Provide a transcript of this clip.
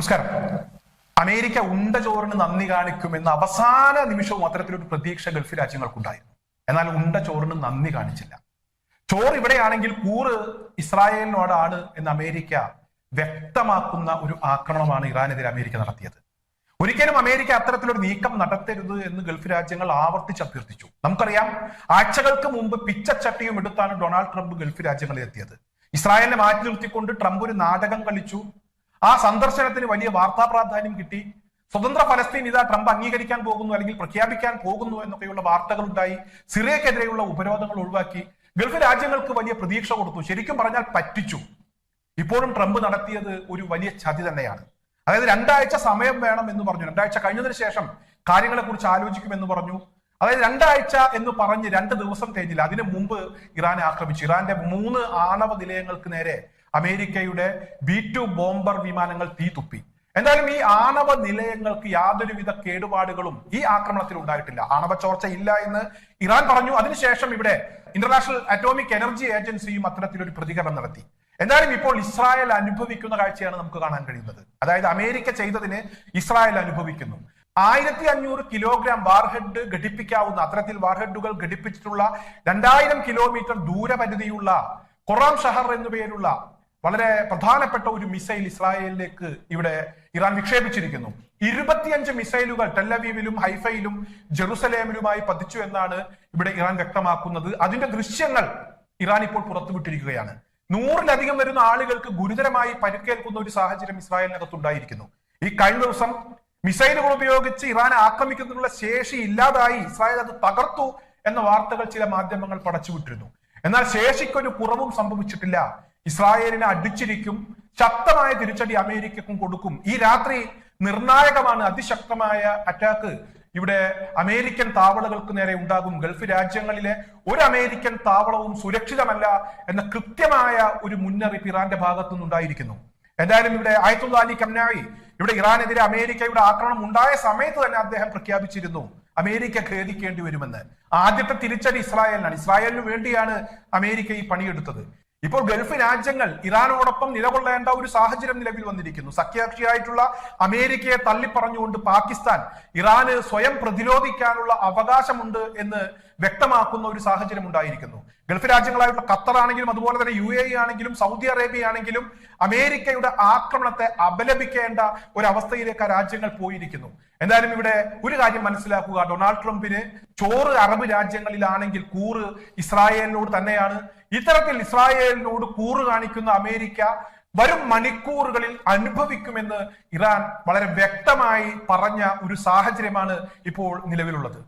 നമസ്കാരം. അമേരിക്ക ഉണ്ട ചോറിന് നന്ദി കാണിക്കുമെന്ന അവസാന നിമിഷവും അത്തരത്തിലൊരു പ്രതീക്ഷ ഗൾഫ് രാജ്യങ്ങൾക്കുണ്ടായിരുന്നു. എന്നാൽ ഉണ്ട ചോറിന് നന്ദി കാണിച്ചില്ല. ചോറ് ഇവിടെയാണെങ്കിൽ കൂറ് ഇസ്രായേലിനോടാണ് എന്ന് അമേരിക്ക വ്യക്തമാക്കുന്ന ഒരു ആക്രമണമാണ് ഇറാനെതിരെ അമേരിക്ക നടത്തിയത്. ഒരിക്കലും അമേരിക്ക അത്തരത്തിലൊരു നീക്കം നടത്തരുത് എന്ന് ഗൾഫ് രാജ്യങ്ങൾ ആവർത്തിച്ച് അഭ്യർത്ഥിച്ചു. നമുക്കറിയാം ആഴ്ചകൾക്ക് മുമ്പ് പിച്ചച്ചട്ടിയും എടുത്താണ് ഡൊണാൾഡ് ട്രംപ് ഗൾഫ് രാജ്യങ്ങളിൽ എത്തിയത്. ഇസ്രായേലിനെ മാറ്റി നിർത്തിക്കൊണ്ട് ട്രംപ് ഒരു നാടകം കളിച്ചു. ആ സന്ദർശനത്തിന് വലിയ വാർത്താ പ്രാധാന്യം കിട്ടി. സ്വതന്ത്ര ഫലസ്തീൻ ഇതാ ട്രംപ് അംഗീകരിക്കാൻ പോകുന്നു അല്ലെങ്കിൽ പ്രഖ്യാപിക്കാൻ പോകുന്നു എന്നൊക്കെയുള്ള വാർത്തകൾ ഉണ്ടായി സിറിയക്കെതിരെയുള്ള ഉപരോധങ്ങൾ ഒഴിവാക്കി. ഗൾഫ് രാജ്യങ്ങൾക്ക് വലിയ പ്രതീക്ഷ കൊടുത്തു. ശരിക്കും പറഞ്ഞാൽ പറ്റിച്ചു. ഇപ്പോഴും ട്രംപ് നടത്തിയത് ഒരു വലിയ ചതി തന്നെയാണ്. അതായത് രണ്ടാഴ്ച സമയം വേണം എന്ന് പറഞ്ഞു. രണ്ടാഴ്ച കഴിഞ്ഞതിന് ശേഷം കാര്യങ്ങളെ കുറിച്ച് ആലോചിക്കുമെന്ന് പറഞ്ഞു. അതായത് രണ്ടാഴ്ച എന്ന് പറഞ്ഞ് രണ്ട് ദിവസം കഴിഞ്ഞില്ല. അതിനു മുമ്പ് ഇറാനെ ആക്രമിച്ചു. ഇറാന്റെ മൂന്ന് ആണവ നിലയങ്ങൾക്ക് നേരെ അമേരിക്കയുടെ ബി ടു ബോംബർ വിമാനങ്ങൾ തീ തുപ്പി. എന്തായാലും ഈ ആണവ നിലയങ്ങൾക്ക് യാതൊരുവിധ കേടുപാടുകളും ഈ ആക്രമണത്തിൽ ഉണ്ടായിട്ടില്ല. ആണവ ചോർച്ച ഇല്ല എന്ന് ഇറാൻ പറഞ്ഞു. അതിനുശേഷം ഇവിടെ ഇന്റർനാഷണൽ അറ്റോമിക് എനർജി ഏജൻസിയും അത്തരത്തിലൊരു പ്രതികരണം നടത്തി. എന്തായാലും ഇപ്പോൾ ഇസ്രായേൽ അനുഭവിക്കുന്ന കാഴ്ചയാണ് നമുക്ക് കാണാൻ കഴിയുന്നത്. അതായത് അമേരിക്ക ചെയ്തതിന് ഇസ്രായേൽ അനുഭവിക്കുന്നു. ആയിരത്തി അഞ്ഞൂറ് കിലോഗ്രാം വാർഹെഡ് ഘടിപ്പിക്കാവുന്ന അത്തരത്തിൽ വാർഹെഡുകൾ ഘടിപ്പിച്ചിട്ടുള്ള രണ്ടായിരം കിലോമീറ്റർ ദൂരപരിധിയുള്ള കൊറാം ഷഹർ എന്നു പേരുള്ള വളരെ പ്രധാനപ്പെട്ട ഒരു മിസൈൽ ഇസ്രായേലിലേക്ക് ഇവിടെ ഇറാൻ വിക്ഷേപിച്ചിരിക്കുന്നു. ഇരുപത്തിയഞ്ച് മിസൈലുകൾ ടെല്ലവീവിലും ഹൈഫയിലും ജെറുസലേമിലുമായി പതിച്ചു എന്നാണ് ഇവിടെ ഇറാൻ വ്യക്തമാക്കുന്നത്. അതിന്റെ ദൃശ്യങ്ങൾ ഇറാൻ ഇപ്പോൾ പുറത്തുവിട്ടിരിക്കുകയാണ്. നൂറിലധികം വരുന്ന ആളുകൾക്ക് ഗുരുതരമായി പരിക്കേൽക്കുന്ന ഒരു സാഹചര്യം ഇസ്രായേലിനകത്തുണ്ടായിരിക്കുന്നു. ഈ കഴിഞ്ഞ ദിവസം മിസൈലുകൾ ഉപയോഗിച്ച് ഇറാനെ ആക്രമിക്കുന്നതിനുള്ള ശേഷി ഇല്ലാതായി ഇസ്രായേൽ അത് തകർത്തു എന്ന വാർത്തകൾ ചില മാധ്യമങ്ങൾ പടച്ചുവിട്ടിരുന്നു. എന്നാൽ ശേഷിക്കൊരു കുറവും സംഭവിച്ചിട്ടില്ല. ഇസ്രായേലിനെ അടിച്ചിരിക്കും ശക്തമായ തിരിച്ചടി അമേരിക്കക്കും കൊടുക്കും. ഈ രാത്രി നിർണായകമാണ് അതിശക്തമായ അറ്റാക്ക് ഇവിടെ അമേരിക്കൻ താവളകൾക്ക് നേരെ ഉണ്ടാകും. ഗൾഫ് രാജ്യങ്ങളിലെ ഒരു അമേരിക്കൻ താവളവും സുരക്ഷിതമല്ല എന്ന കൃത്യമായ ഒരു മുന്നറിയിപ്പ് ഇറാന്റെ ഭാഗത്തു നിന്നുണ്ടായിരിക്കുന്നു. എന്തായാലും ഇവിടെ ആയത്തുള്ള അലി കംനായി ഇവിടെ ഇറാനെതിരെ അമേരിക്കയുടെ ആക്രമണം ഉണ്ടായ സമയത്ത് തന്നെ അദ്ദേഹം പ്രഖ്യാപിച്ചിരുന്നു അമേരിക്ക ഖേദിക്കേണ്ടി വരുമെന്ന്. ആദ്യത്തെ തിരിച്ചടി ഇസ്രായേലിനാണ്. ഇസ്രായേലിന് വേണ്ടിയാണ് അമേരിക്ക ഈ പണിയെടുത്തത്. ഇപ്പോൾ ഗൾഫ് രാജ്യങ്ങൾ ഇറാനോടൊപ്പം നിലകൊള്ളേണ്ട ഒരു സാഹചര്യം നിലവിൽ വന്നിരിക്കുന്നു. സഖ്യകക്ഷിയായിട്ടുള്ള അമേരിക്കയെ തള്ളിപ്പറഞ്ഞുകൊണ്ട് പാകിസ്ഥാൻ ഇറാന് സ്വയം പ്രതിരോധിക്കാനുള്ള അവകാശമുണ്ട് എന്ന് വ്യക്തമാക്കുന്ന ഒരു സാഹചര്യം ഉണ്ടായിരിക്കുന്നു. ഗൾഫ് രാജ്യങ്ങളായിട്ടുള്ള ഖത്തർ ആണെങ്കിലും അതുപോലെ തന്നെ യു എ ആണെങ്കിലും സൗദി അറേബ്യ ആണെങ്കിലും അമേരിക്കയുടെ ആക്രമണത്തെ അപലപിക്കേണ്ട ഒരു അവസ്ഥയിലേക്ക് ആ രാജ്യങ്ങൾ പോയിരിക്കുന്നു. എന്തായാലും ഇവിടെ ഒരു കാര്യം മനസ്സിലാക്കുക. ഡൊണാൾഡ് ട്രംപിന് ചോറ് അറബ് രാജ്യങ്ങളിലാണെങ്കിൽ കൂറ് ഇസ്രായേലിനോട് തന്നെയാണ്. ഇത്തരത്തിൽ ഇസ്രായേലിനോട് കൂറ് കാണിക്കുന്ന അമേരിക്ക വരും മണിക്കൂറുകളിൽ അനുഭവിക്കുമെന്ന് ഇറാൻ വളരെ വ്യക്തമായി പറഞ്ഞ ഒരു സാഹചര്യമാണ് ഇപ്പോൾ നിലവിലുള്ളത്.